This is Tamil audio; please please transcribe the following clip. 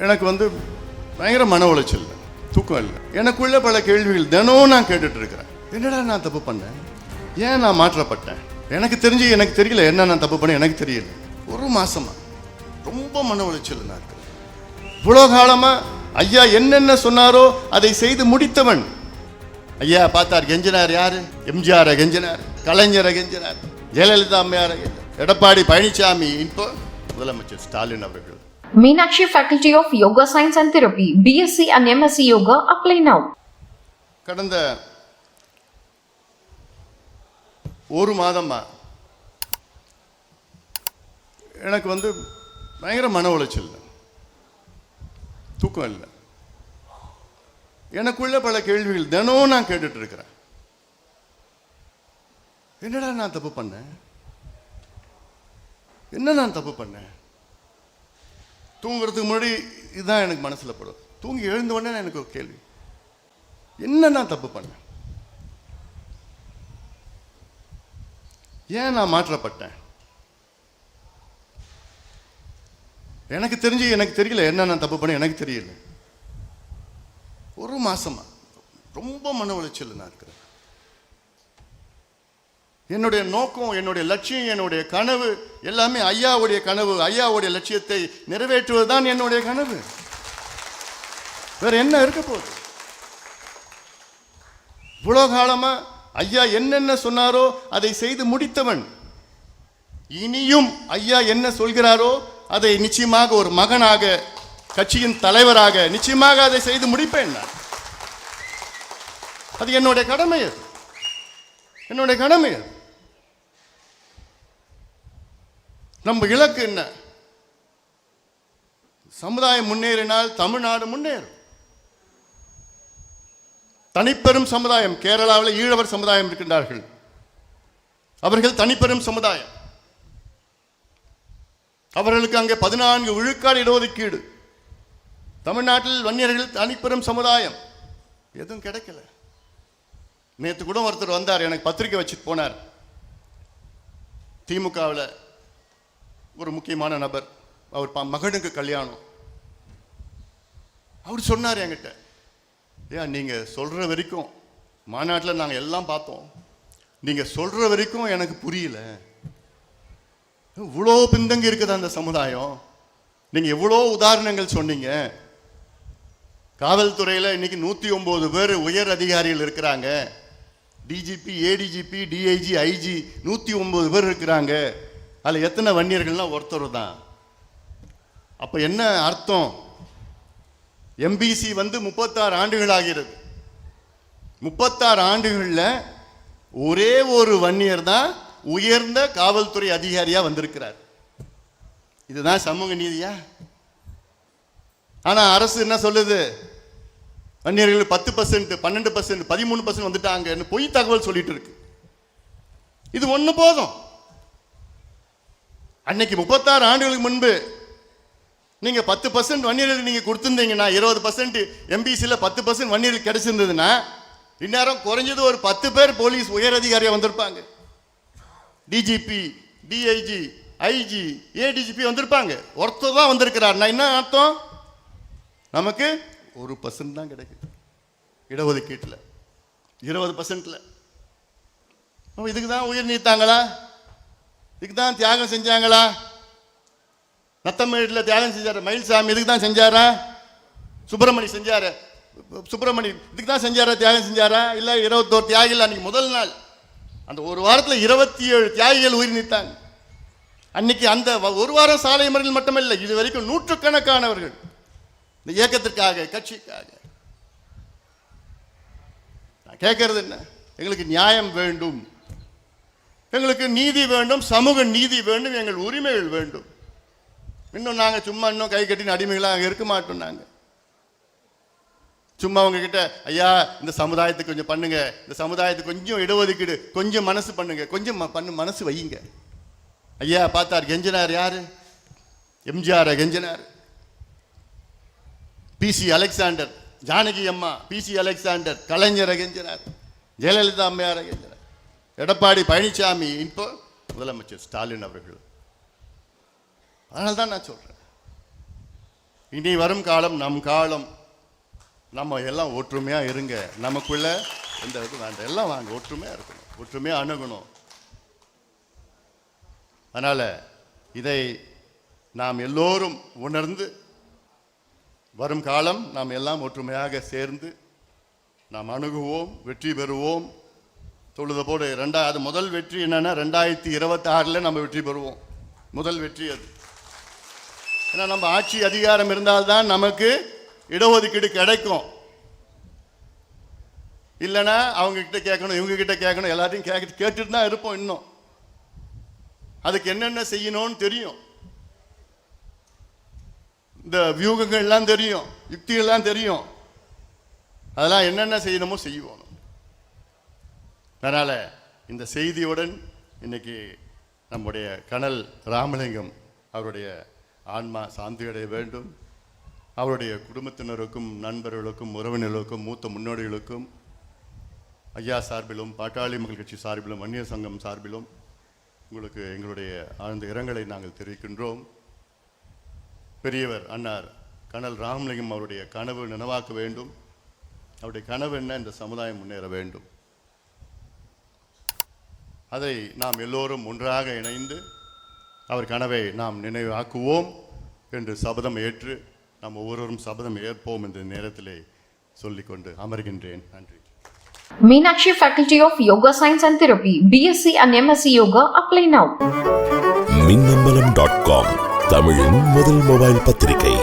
எனக்கு வந்து பயங்கர மன உளைச்சல் தூக்கம் இல்லை. எனக்குள்ள பல கேள்விகள் தினமும் நான் கேட்டுட்டு இருக்கிறேன். என்னடா நான் தப்பு பண்ணேன்? ஏன் நான் மாற்றப்பட்டேன்? எனக்கு தெரிஞ்சு எனக்கு தெரியல என்ன நான் தப்பு பண்ணேன். எனக்கு தெரியல. ஒரு மாசமா. ரொம்ப மன உளைச்சல் நான் இருக்கிறேன். இவ்வளோ காலமா ஐயா என்னென்ன சொன்னாரோ அதை செய்து முடித்தவன். ஐயா பார்த்தார் கெஞ்சினார் யாரு? எம்ஜிஆரை கெஞ்சினார் கலைஞரை கெஞ்சினார் ஜெயலலிதா அம்மையார் எடப்பாடி பழனிசாமி இப்போ முதலமைச்சர் ஸ்டாலின் அவர்கள். Meenakshi Faculty of Yoga Science and Therapy, BSc and MSc Yoga, apply now. கடந்த ஒரு மாதமா எனக்கு வந்து பயங்கர மன உளைச்சல். தூக்கம் இல்லை. எனக்குள்ள பல கேள்விகள் தினம் நான் கேட்டுட்டு இருக்கிறேன். என்னடா நான் தப்பு பண்ணேன்? என்ன நான் தப்பு பண்ணேன்? தூங்குறதுக்கு முன்னாடி இதுதான் எனக்கு மனசில் படும். தூங்கி எழுந்த உடனே எனக்கு ஒரு கேள்வி. என்ன நான் தப்பு பண்ணேன் ஏன் நான் மாற்றப்பட்டேன்? எனக்கு தெரிஞ்சு எனக்கு தெரியல என்ன நான் தப்பு பண்ணேன் எனக்கு தெரியல. ஒரு மாசமா ரொம்ப மன உளைச்சல் நான் இருக்கிறேன். என்னுடைய நோக்கம் என்னுடைய லட்சியம் என்னுடைய கனவு எல்லாமே ஐயாவுடைய கனவு. ஐயாவுடைய லட்சியத்தை நிறைவேற்றுவது தான் என்னுடைய கனவு. வேற என்ன இருக்க போகுது? இவ்வளோ காலமாக ஐயா என்னென்ன சொன்னாரோ அதை செய்து முடித்தவன். இனியும் ஐயா என்ன சொல்கிறாரோ அதை நிச்சயமாக ஒரு மகனாக கட்சியின் தலைவராக நிச்சயமாக அதை செய்து முடிப்பேன் நான். அது என்னுடைய கடமை அது. என்னுடைய கடமை அது. நம்ம இலக்கு என்ன? சமுதாயம் முன்னேறினால் தமிழ்நாடு முன்னேறும். தனிப்பெரும் சமுதாயம் கேரளாவில் ஈழவர் சமுதாயம் இருக்கின்றார்கள். அவர்கள் தனிப்பெரும் சமுதாயம். அவர்களுக்கு அங்கே பதினான்கு விழுக்காடு இடஒதுக்கீடு. தமிழ்நாட்டில் வன்னியர்கள் தனிப்பெரும் சமுதாயம். எதுவும் கிடைக்கல. நேற்று கூட ஒருத்தர் வந்தார் எனக்கு பத்திரிக்கை வச்சுட்டு போனார். திமுகவில் ஒரு முக்கியமான நபர். அவர் ப- மகனுக்கு கல்யாணம். அவர் சொன்னார் என்கிட்ட ஏன் நீங்கள் சொல்கிற வரைக்கும் மாநாட்டில் நாங்கள் எல்லாம் பார்த்தோம். நீங்கள் சொல்கிற வரைக்கும் எனக்கு புரியல. இவ்வளோ பின்தங்கி இருக்குது அந்த சமுதாயம். நீங்கள் எவ்வளோ உதாரணங்கள் சொன்னீங்க. காவல்துறையில் இன்னைக்கு நூற்றி ஒம்பது பேர் உயர் அதிகாரிகள் இருக்கிறாங்க. டிஜிபி ஏடிஜிபி டிஐஜி ஐஜி நூற்றி ஒம்பது பேர் இருக்கிறாங்க. அதில் எத்தனை வன்னியர்கள்லாம் ஒருத்தர் தான். அப்போ என்ன அர்த்தம்? எம்பிசி வந்து முப்பத்தாறு ஆண்டுகள் ஆகிறது. முப்பத்தாறு ஆண்டுகளில் ஒரே ஒரு வன்னியர் தான் உயர்ந்த காவல்துறை அதிகாரியாக வந்திருக்கிறார். இதுதான் சமூக நீதியா? ஆனால் அரசு என்ன சொல்லுது? வன்னியர்கள் பத்து பர்சன்ட் பன்னெண்டு பர்சன்ட் பதிமூணு பர்சன்ட் வந்துட்டாங்கன்னு பொய் தகவல் சொல்லிட்டு இருக்கு. இது ஒன்று போதும். அன்னைக்கு முப்பத்தாறு ஆண்டுகளுக்கு முன்பு நீங்க பத்து பர்சன்ட் வன்னியர்கள் நீங்க கொடுத்திருந்தீங்கன்னா இருபது பர்சன்ட் எம்பிசியில் பத்து பர்சன்ட் வன்னியர்கள் கிடைச்சிருந்ததுன்னா இந்நேரம் குறைஞ்சது ஒரு பத்து பேர் போலீஸ் உயர் அதிகாரியாக வந்திருப்பாங்க. டிஜிபி டிஐஜி ஐஜி ஏடிஜிபி வந்திருப்பாங்க. ஒருத்தர் தான் வந்திருக்கிறார். என்ன அர்த்தம்? நமக்கு ஒரு பர்சன்ட் தான் கிடைக்குது. இடஒதுக்கீட்டில். இருபது பர்சன்ட்ல இதுக்கு தான் உயிர் நீத்தாங்களா? இதுக்கு தான் தியாகம் செஞ்சாங்களா? நத்தமேட்டில் தியாகம் செஞ்சார். மயில்சாமி இதுக்கு தான் செஞ்சாரா? சுப்பிரமணி செஞ்சார். சுப்பிரமணி இதுக்கு தான் செஞ்சாரா? தியாகம் செஞ்சாரா? இல்லை இருபத்தோரு தியாகிகள் அன்னைக்கு முதல் நாள். அந்த ஒரு வாரத்தில் இருபத்தி ஏழு தியாகிகள் உயிர் நீத்தாங்க. அன்னைக்கு அந்த ஒரு வாரம் சாலை மறியல் மட்டுமில்லை இது வரைக்கும் நூற்றுக்கணக்கானவர்கள். இந்த இயக்கத்திற்காக கட்சிக்காக. நான் கேட்கறது என்ன? எங்களுக்கு நியாயம் வேண்டும். எங்களுக்கு நீதி வேண்டும் சமூக நீதி வேண்டும் எங்கள் உரிமைகள் வேண்டும். இன்னும் நாங்கள் சும்மா இன்னும் கை கட்டின அடிமைகளாக அங்கே இருக்க மாட்டோம் நாங்கள் சும்மா உங்ககிட்ட ஐயா இந்த சமுதாயத்துக்கு கொஞ்சம் பண்ணுங்க. இந்த சமுதாயத்துக்கு கொஞ்சம் இடஒதுக்கீடு கொஞ்சம் மனசு பண்ணுங்க. கொஞ்சம் பண்ணு மனசு வையுங்க. ஐயா பார்த்தார். கெஞ்சனார் யாரு? எம்ஜிஆர் கெஞ்சனார். பிசி அலெக்சாண்டர் ஜானகி அம்மா பிசி அலெக்சாண்டர் கலைஞர் கெஞ்சனார். ஜெயலலிதா அம்மையார் கெஞ்சனார். எடப்பாடி பழனிசாமி இப்போ முதலமைச்சர் ஸ்டாலின் அவர்கள். அதனால தான் நான் சொல்கிறேன் இனி வரும் காலம் நம் காலம் நம்ம எல்லாம் ஒற்றுமையாக இருங்க. நமக்குள்ள எந்த இது வேண்டாம். எல்லாம் வாங்க ஒற்றுமையாக இருக்கணும். ஒற்றுமையாக அணுகணும். அதனால் இதை நாம் எல்லோரும் உணர்ந்து வரும் காலம் நாம் எல்லாம் ஒற்றுமையாக சேர்ந்து நாம் அணுகுவோம் வெற்றி பெறுவோம். தொழுத போடு. ரெண்டாவது முதல் வெற்றி என்னன்னா ரெண்டாயிரத்தி இருபத்தி ஆறில் நம்ம வெற்றி பெறுவோம். முதல் வெற்றி அது. ஏன்னா நம்ம ஆட்சி அதிகாரம் இருந்தால்தான் நமக்கு இடஒதுக்கீடு கிடைக்கும். இல்லைன்னா அவங்க கிட்ட கேட்கணும் இவங்க கிட்ட கேட்கணும் எல்லாத்தையும் கேட்க கேட்டுட்டு தான் இருப்போம் இன்னும். அதுக்கு என்னென்ன செய்யணும்னு தெரியும். இந்த வியூகங்கள்லாம் தெரியும் யுக்திகள்லாம் தெரியும். அதெல்லாம் என்னென்ன செய்யணுமோ செய்வோம். அதனால் இந்த செய்தியுடன் இன்னைக்கு நம்முடைய கனல் ராமலிங்கம் அவருடைய ஆன்மா சாந்தியடைய வேண்டும். அவருடைய குடும்பத்தினருக்கும் நண்பர்களுக்கும் உறவினர்களுக்கும் மூத்த முன்னோடிகளுக்கும் ஐயா சார்பிலும் பாட்டாளி மக்கள் கட்சி சார்பிலும் வன்னியர் சங்கம் சார்பிலும் உங்களுக்கு எங்களுடைய ஆழ்ந்த இரங்கலை நாங்கள் தெரிவிக்கின்றோம். பெரியவர் அன்னார் கனல் ராமலிங்கம் அவருடைய கனவு நினைவாக்க வேண்டும். அவருடைய கனவு என்ன? இந்த சமுதாயம் முன்னேற வேண்டும். அதை நாம் எல்லோரும் ஒன்றாக இணைந்து அவர் கனவை நாம் நினைவாக்குவோம் என்று சபதம் ஏற்று நாம் ஒவ்வொருவரும் சபதம் ஏற்போம் என்ற நேரத்திலே சொல்லிக்கொண்டு அமர்கின்றேன். நன்றி. Meenakshi Faculty of Yoga Science and Therapy, BSc and MSc Yoga, apply now. Minnambalam dot com தமிழின் முதல் மொபைல் பத்திரிகை.